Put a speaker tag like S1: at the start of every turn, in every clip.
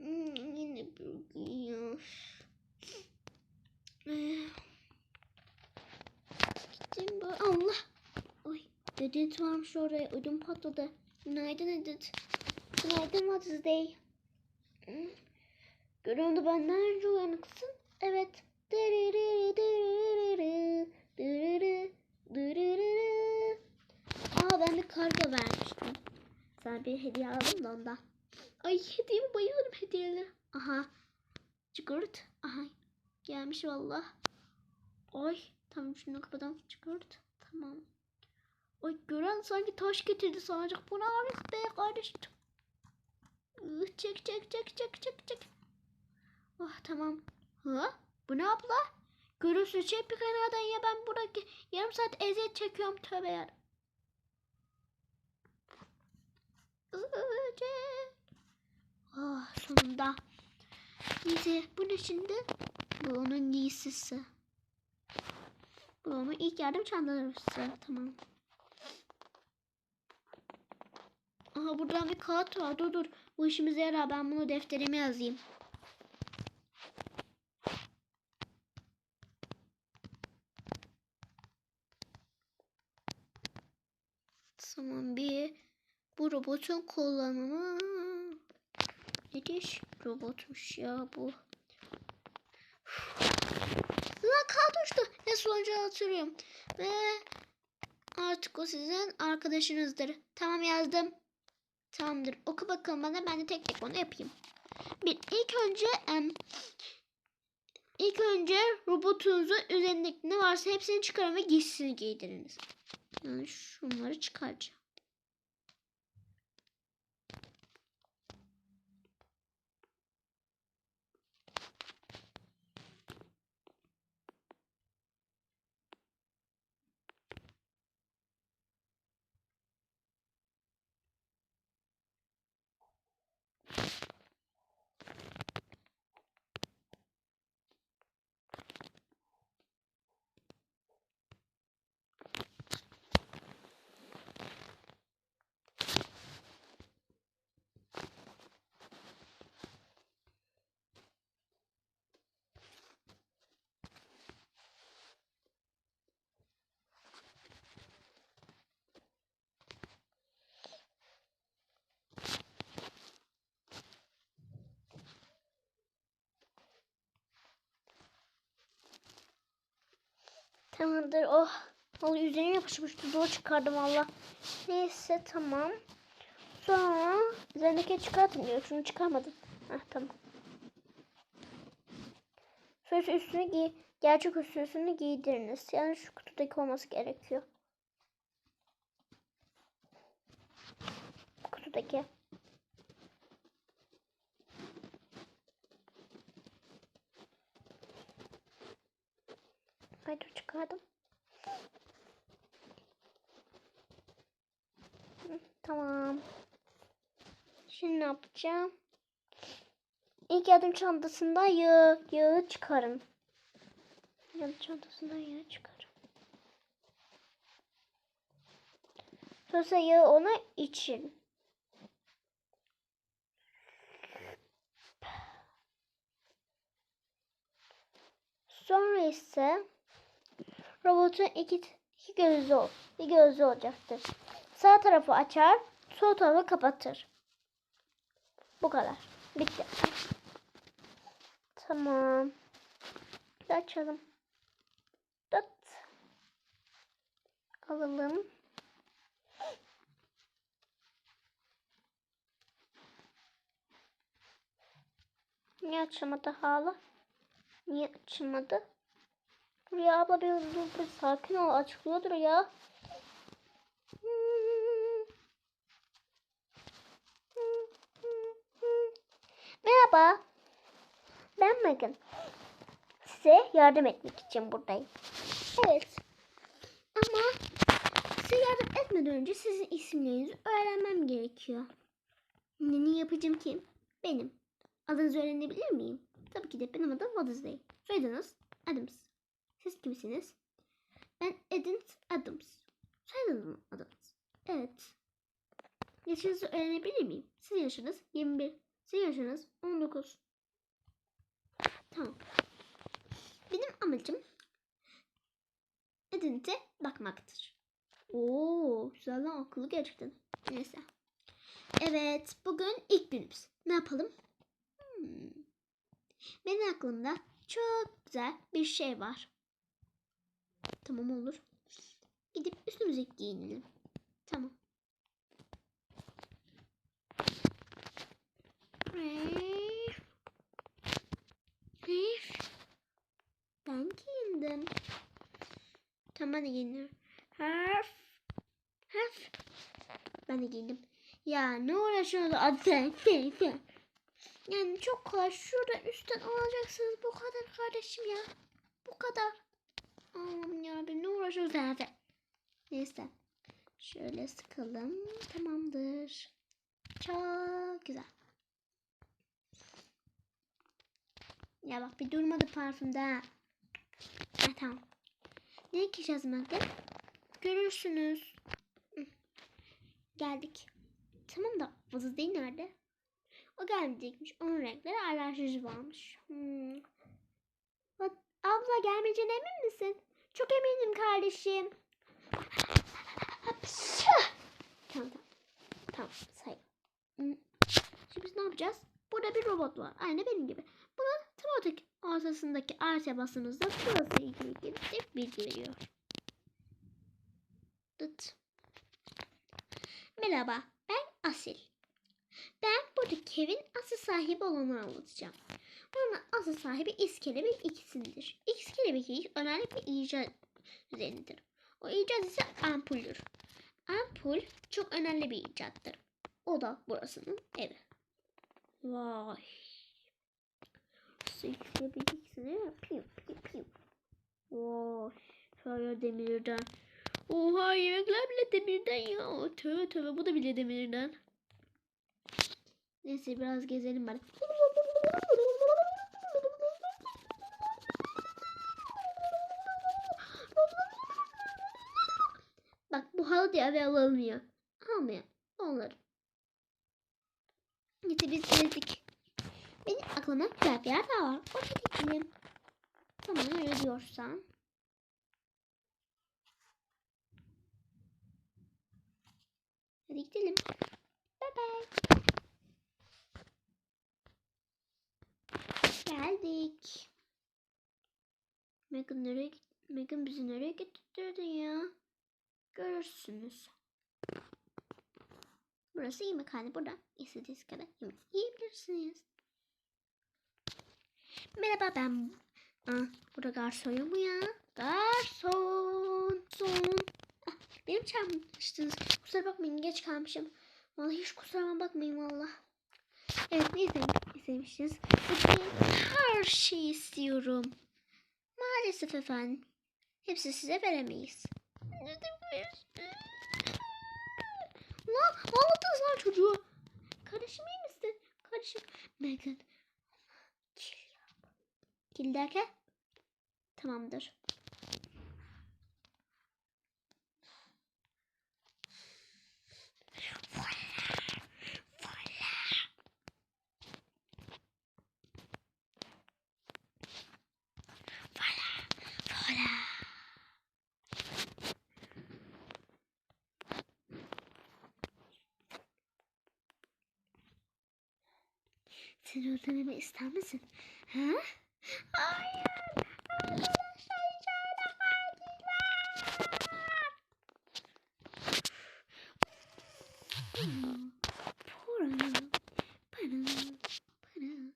S1: Yine bugün. Gittim bu. Allah. Ay. Edit varmış oraya. Ödüm patladı. Günaydın Edit. Günaydın What Day. Görüyorum da benden önce uyanıksın. Evet. Aa ben bir karga vermiştim. Sana bir hediye aldım da ondan. Ay hediyeme bayılırım hediyelere. Aha. Çıkart. Aha. Gelmiş valla. Ay. Tamam şunu kapatalım. Çıkart. Tamam. Ay gören sanki taş getirdi sanacak. Bu ne Arif be kardeşim. Çek çek çek çek çek çek. Oh tamam. Ha? Bu ne abla? Görürsün çek bir kenardan ya ben buradaki yarım saat eziyet çekiyorum tövbe yar. Sonunda. Neyse bu ne şimdi? Bu onun giysisi. Bu onun ilk yardım çantası. Tamam. Aha buradan bir kağıt var. Dur dur. Bu işimize yarar. Ben bunu defterime yazayım. Tamam bir bu robotun kullanımı nedir? Robotmuş ya bu. Lan kağıt uçtu. Ne sonucu hatırlıyorum. Ve artık o sizin arkadaşınızdır. Tamam yazdım. Tamamdır. Oku bakalım bana. Ben de tek tek onu yapayım. Bir ilk önce em, ilk önce robotunuzun üzerindeki ne varsa hepsini çıkarın ve giysisini giydiriniz. Yani şunları çıkaracağım. Tamamdır. Oh. Vallahi üzerine yapışmıştı. Zor çıkardım valla. Neyse tamam. Sonra üzerindeki çıkartın diyor. Şunu çıkarmadın. Heh tamam. Sonra üstünü giy. Gerçek üstünü giydiriniz. Yani şu kutudaki olması gerekiyor. Kutudaki. Haydi çıkardım. Hı, Tamam. Şimdi ne yapacağım? İlk yardım çantasında yağı, yağı çıkarın. Yardım çantasından yağı çıkarın. Sonra yağı ona için. Sonra ise robotun iki, iki gözü bir gözü olacaktır. Sağ tarafı açar, sol tarafı kapatır. Bu kadar. Bitti. Tamam. Bir açalım. Dıt. Alalım. Niye açılmadı hala? Niye açılmadı? Dur ya abla bir, dur, bir sakin ol açılıyordur ya. Merhaba. Ben Megan. Size yardım etmek için buradayım. Evet. Ama size yardım etmeden önce sizin isimlerinizi öğrenmem gerekiyor. Ne yapacağım kim? Benim. Adınızı öğrenebilir miyim? Tabii ki de benim adım Wadizley. Soyadınız Adams. Siz kimsiniz? Ben Edith Adams. Soyadınız Adams. Evet. Yaşınızı öğrenebilir miyim? Sizin yaşınız 21. Sizin yaşınız 19. Tamam. Benim amacım edinti bakmaktır. Oo, güzel lan akıllı gerçekten. Neyse. Evet, bugün ilk günümüz. Ne yapalım? Hmm. Benim aklımda çok güzel bir şey var. Tamam olur. Gidip üstümüze giyinelim. Tamam. Ben giyindim. Tamam ben de. Harf. Ben de giyindim. Ya ne uğraşıyorsunuz? Adı Yani çok kolay. Şurada üstten alacaksınız. Bu kadar kardeşim ya. Bu kadar. Aman ya ne uğraşıyorsunuz zaten. Neyse. Şöyle sıkalım. Tamamdır. Çok güzel. Ya bak bir durmadı parfümde. ha. Tamam. Ne ekeceğiz madde? Görürsünüz. Geldik. Tamam da vazı değil nerede? O gelmeyecekmiş. Onun renkleri alerjisi varmış. Hmm. Abla gelmeyeceğine emin misin? Çok eminim kardeşim. Tamam tamam. Tamam say. Hmm. Şimdi biz ne yapacağız? Burada bir robot var. Aynı benim gibi. Tam ortaki, ortasındaki artıya bastığımızda burası ilgili gelip bilgi veriyor. Dıt. Merhaba, ben Asil. Ben buradaki evin asıl sahibi olanı anlatacağım. Buranın asıl sahibi İskelebek ikisindir. İskelebek ilk önemli bir icat üzerindedir. O icat ise ampuldür. Ampul çok önemli bir icattır. O da burasının evi. Vay. İskelebek ikisini piu piu piu. Vay. Şöyle demirden. Oha yemekler bile demirden ya. Tövbe tövbe bu da bile demirden. Neyse biraz gezelim bari. Diye eve alınmıyor. Almıyor. Onları. Neyse biz gezdik. Benim aklıma güzel bir yer daha var. Oraya gidelim. Tamam öyle diyorsan. Hadi gidelim. Bye bye. Geldik. Megan nereye Megan bizi nereye getirdin ya? Görürsünüz. Burası yemekhane. Burada istediğiniz kadar yemek yiyebilirsiniz. Merhaba ben. Aa, burada garsonum mu ya? Garson. Son. Ah, benim çağırmıştınız. Kusura bakmayın geç kalmışım. Vallahi hiç kusuruma bakmayın valla. Evet ne izlemek istemiştiniz? Bugün her şeyi istiyorum. Maalesef efendim. Hepsi size veremeyiz. Ne demek? Lan ağladınız lan çocuğu. Kardeşim iyi misin? Kardeşim. Megan. Kill yap. Kill derken? Tamamdır. Öldürmemi ister misin? Ha? Hayır. Arkadaşlar içeride katil var. Para. Para. Para. Evet.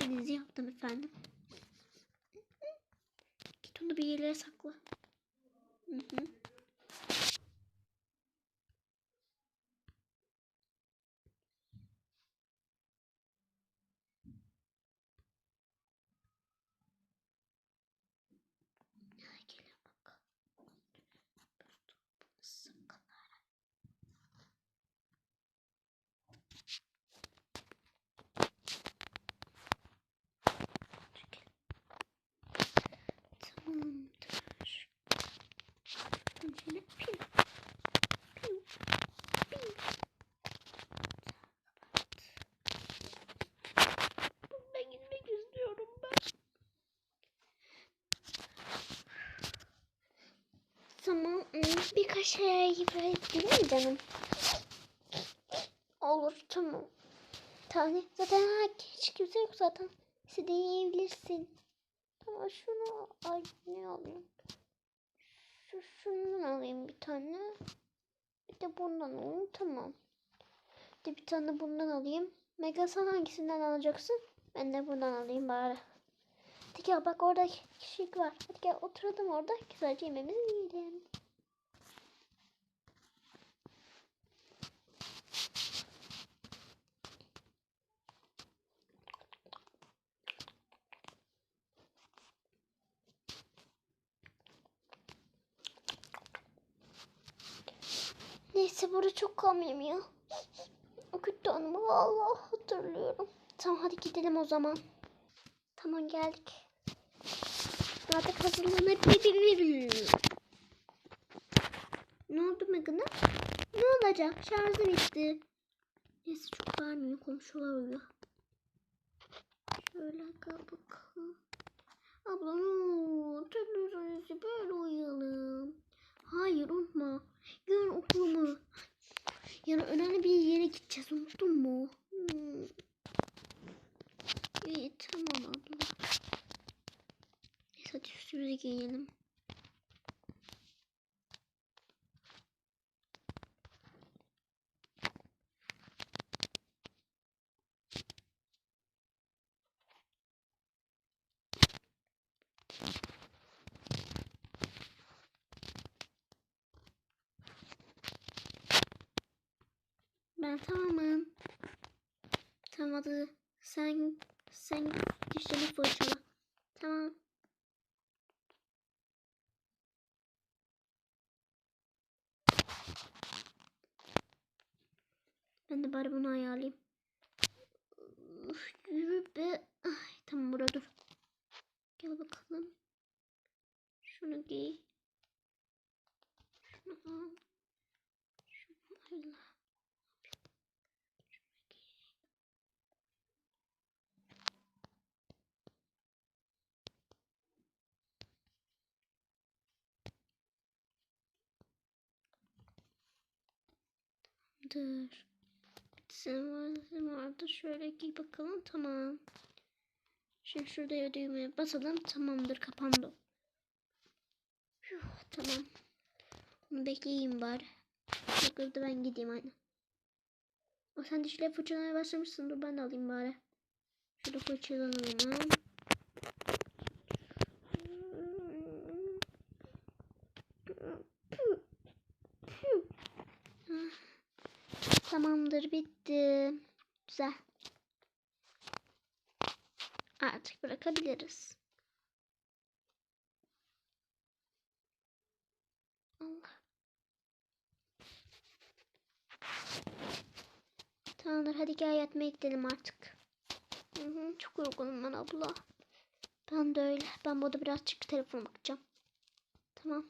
S1: Denizi yaptım efendim. Onu bir yerlere sakla. Hı hı. Ay, gelin bak. Sakın. Piu. Piu. Piu. Ben gitmek istiyorum ben. Tamam. Birkaç gibi değil mi canım? Olur tamam. Tane zaten hiç kimse yok zaten. İstediğin yiyebilirsin. Ama şunu ay ne alayım? Şu şundan alayım bir tane. Bir de bundan alayım tamam. Bir de bir tane bundan alayım. Mega sen hangisinden alacaksın? Ben de bundan alayım bari. Hadi gel bak orada kişilik var. Hadi gel oturalım orada güzelce yemeğimizi yiyelim. Neyse burada çok kalmayayım ya. O kötü anımı vallahi hatırlıyorum. Tamam hadi gidelim o zaman. Tamam geldik. Artık hazırlanabiliriz. Ne oldu Megan'a? Ne olacak? Şarjı bitti. Neyse çok vermiyor. Komşular uyuyor. Şöyle gel bakalım. Abla ne olur. Televizyon böyle uyuyalım. Hayır unutma. Yarın okulumu. Yarın önemli bir yere gideceğiz. Unuttun mu? Hmm. İyi tamam abla. Neyse hadi üstümüzü giyelim. Ben tamamım. Tamam hadi sen sen dişlerini fırçala. Tamam. Bari bunu ayarlayayım. Uf, yürü be. Ay, tamam burada dur. Gel bakalım. Şunu giy. Şunu al. Şunu al. Dur. Sen vardı. Şöyle giy bakalım. Tamam. Şimdi şurada düğmeye basalım. Tamamdır. Kapandı. Yuh, tamam. Bunu bekleyeyim bari. Da ben gideyim aynı. O sen dişle fırçalamaya başlamışsın. Dur ben de alayım bari. Şurada fırçalanalım. Tamamdır bitti. Güzel. Artık bırakabiliriz. Allah. Tamamdır hadi gel yatmaya gidelim artık. Hı hı, çok yorgunum ben abla. Ben de öyle. Ben burada birazcık telefon bakacağım. Tamam.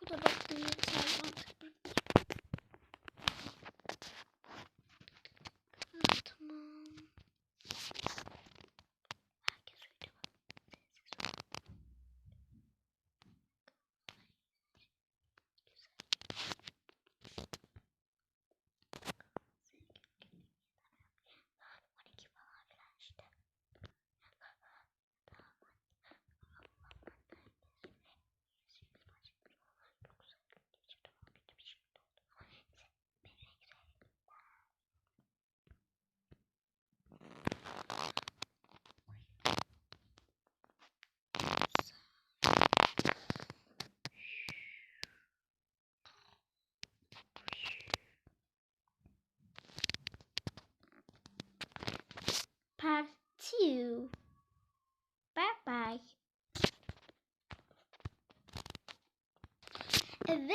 S1: Bu da baktım yeter artık.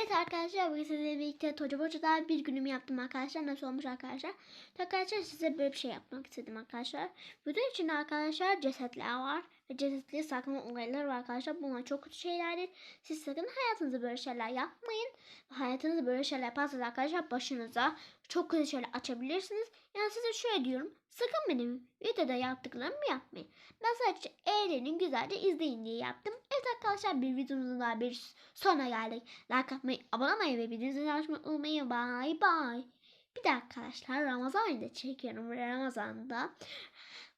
S1: Evet arkadaşlar bugün sizinle birlikte Toca Boca'da bir günümü yaptım arkadaşlar. Nasıl olmuş arkadaşlar? Arkadaşlar size böyle bir şey yapmak istedim arkadaşlar. Bunun içinde arkadaşlar cesetler var. Ve cesetleri saklama olayları var arkadaşlar. Bunlar çok kötü şeylerdir. Siz sakın hayatınızda böyle şeyler yapmayın. Hayatınızda böyle şeyler yaparsanız arkadaşlar başınıza çok kötü şeyler açabilirsiniz. Yani size şöyle diyorum. Sakın benim videoda yaptıklarımı yapmayın. Ben sadece eğlenin güzelce izleyin diye yaptım. Evet arkadaşlar bir videomuzun daha bir sona geldik. Like atmayı, abone olmayı ve bildirimleri açmayı unutmayın. Bye bye. Bir de arkadaşlar Ramazan ayında çekiyorum. Ramazan'da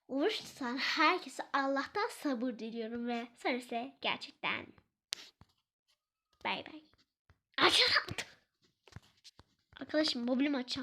S1: oruç herkese Allah'tan sabır diliyorum ve sarısı gerçekten. Bay bay. Açın. Arkadaşım mobilim açacağım.